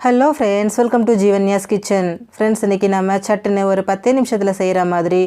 Hello friends welcome to Jeevanya's kitchen friends இன்றைக்கி நம்ம சட்டுன்னு ஒரு பத்தே நிமிஷத்தில் செய்கிற மாதிரி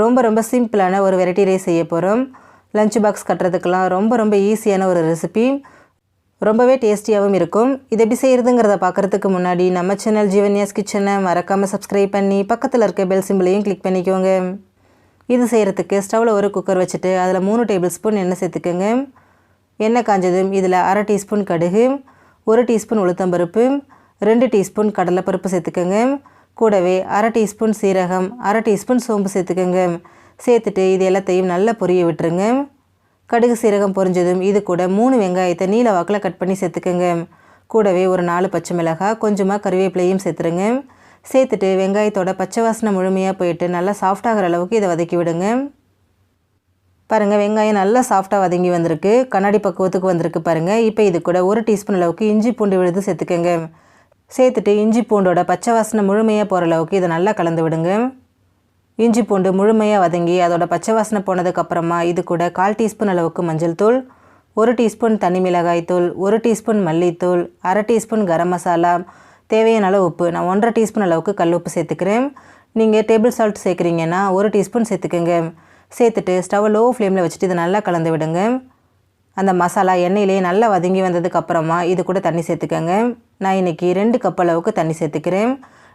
ரொம்ப ரொம்ப சிம்பிளான ஒரு வெரைட்டி ரைஸ் செய்ய போகிறோம் லஞ்ச் பாக்ஸ் கட்டுறதுக்கெலாம் ரொம்ப ரொம்ப ஈஸியான ஒரு ரெசிபி ரொம்பவே டேஸ்டியாகவும் இருக்கும். இது எப்படி செய்கிறதுங்கிறத பார்க்குறதுக்கு முன்னாடி நம்ம சேனல் ஜீவன்யாஸ் கிச்சனை மறக்காமல் சப்ஸ்கிரைப் பண்ணி பக்கத்தில் இருக்க பெல் சிம்பிளையும் கிளிக் பண்ணிக்கோங்க. இது செய்கிறதுக்கு ஸ்டவ்வில் ஒரு குக்கர் வச்சுட்டு அதில் மூணு டேபிள் ஸ்பூன் எண்ணெய் சேர்த்துக்கோங்க. எண்ணெய் காஞ்சதும் இதில் அரை டீஸ்பூன் கடுகு ஒரு டீஸ்பூன் உளுத்தம்பருப்பு ரெண்டு டீஸ்பூன் கடலைப்பருப்பு சேர்த்துக்கோங்க. கூடவே அரை டீஸ்பூன் சீரகம் அரை டீஸ்பூன் சோம்பு சேர்த்துக்கோங்க. சேர்த்துட்டு இது எல்லாத்தையும் நல்லா பொரிய விட்டுருங்க. கடுகு சீரகம் பொரிஞ்சதும் இது கூட மூணு வெங்காயத்தை நீல வாக்கில் கட் பண்ணி சேர்த்துக்கோங்க. கூடவே ஒரு நாலு பச்சை மிளகாய் கொஞ்சமாக கருவேப்பிலையும் சேர்த்துருங்க. சேர்த்துட்டு வெங்காயத்தோட பச்சை வாசனை முழுமையாக போயிட்டு நல்லா சாஃப்டாகிற அளவுக்கு இதை வதக்கி விடுங்க. பாருங்கள் வெங்காயம் நல்லா சாஃப்டாக வதங்கி வந்திருக்கு. கண்ணாடி பக்குவத்துக்கு வந்திருக்கு பாருங்கள் இப்போ இது கூட ஒரு டீஸ்பூன் அளவுக்கு இஞ்சி பூண்டு விழுது சேர்த்துக்கோங்க. சேர்த்துட்டு இஞ்சி பூண்டோட பச்சை வாசனை முழுமையாக போகிற அளவுக்கு இதை நல்லா கலந்து விடுங்க. இஞ்சி பூண்டு முழுமையாக வதங்கி அதோட பச்சை வாசனை போனதுக்கப்புறமா இது கூட கால் டீஸ்பூன் அளவுக்கு மஞ்சள் தூள் ஒரு டீஸ்பூன் தனி மிளகாய் தூள் ஒரு டீஸ்பூன் மல்லித்தூள் அரை டீஸ்பூன் கரம் மசாலா தேவையான அளவு உப்பு. நான் ஒன்றரை டீஸ்பூன் அளவுக்கு கல் உப்பு சேர்த்துக்கிறேன். நீங்கள் டேபிள் சால்ட் சேர்க்குறீங்கன்னா ஒரு டீஸ்பூன் சேர்த்துக்கோங்க. சேர்த்துட்டு ஸ்டவ் லோ ஃப்ளேமில் வச்சுட்டு இதை நல்லா கலந்து விடுங்க. அந்த மசாலா எண்ணெயிலேயே நல்லா வதங்கி வந்ததுக்கு அப்புறமா இது கூட தண்ணி சேர்த்துக்கோங்க. நான் இன்றைக்கி ரெண்டு கப் அளவுக்கு தண்ணி சேர்த்துக்கிறேன்.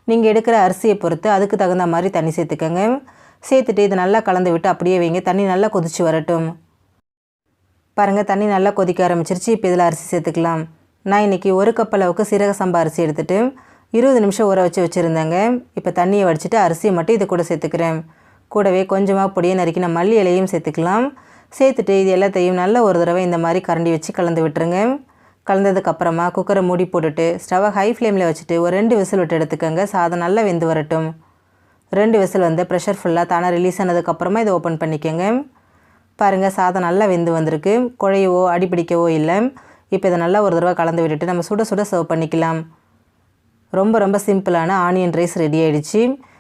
நீங்கள் எடுக்கிற அரிசியை பொறுத்து அதுக்கு தகுந்த மாதிரி தண்ணி சேர்த்துக்கோங்க. சேர்த்துட்டு இதை நல்லா கலந்து விட்டு அப்படியே வைங்க. தண்ணி நல்லா கொதிச்சு வரட்டும். பாருங்கள் தண்ணி நல்லா கொதிக்க ஆரம்பிச்சிருச்சு. இப்போ இதில் அரிசி சேர்த்துக்கலாம். நான் இன்றைக்கி ஒரு கப் அளவுக்கு சீரக சம்பா அரிசி எடுத்துகிட்டு இருபது நிமிஷம் ஊற வச்சு வச்சுருந்தேங்க. இப்போ தண்ணியை வடிச்சிட்டு அரிசியை மட்டும் இது கூட சேர்த்துக்கிறேன். கூடவே கொஞ்சமாக பொடியை நறுக்கின மல்லி இலையும் சேர்த்துக்கலாம். சேர்த்துட்டு இது எல்லாத்தையும் நல்ல ஒரு தடவை இந்த மாதிரி கரண்டி வச்சு கலந்து விட்டுருங்க. கலந்ததுக்கப்புறமா குக்கரை மூடி போட்டுட்டு ஸ்டவ்வை ஹை ஃப்ளேமில் வச்சுட்டு ஒரு ரெண்டு விசில் விட்டு எடுத்துக்கோங்க. சாதம் நல்லா வெந்து வரட்டும். ரெண்டு விசில் வந்து ப்ரெஷர் ஃபுல்லாக தானே ரிலீஸ் ஆனதுக்கப்புறமா இதை ஓப்பன் பண்ணிக்கோங்க. பாருங்கள் சாதம் நல்லா வெந்து வந்திருக்கு. குழையவோ அடிப்பிடிக்கவோ இல்லை. இப்போ இதை நல்லா ஒரு தடவை கலந்து விட்டுட்டு நம்ம சுட சுட சர்வ் பண்ணிக்கலாம். ரொம்ப ரொம்ப சிம்பிளான ஆனியன் ரைஸ் ரெடி ஆகிடுச்சு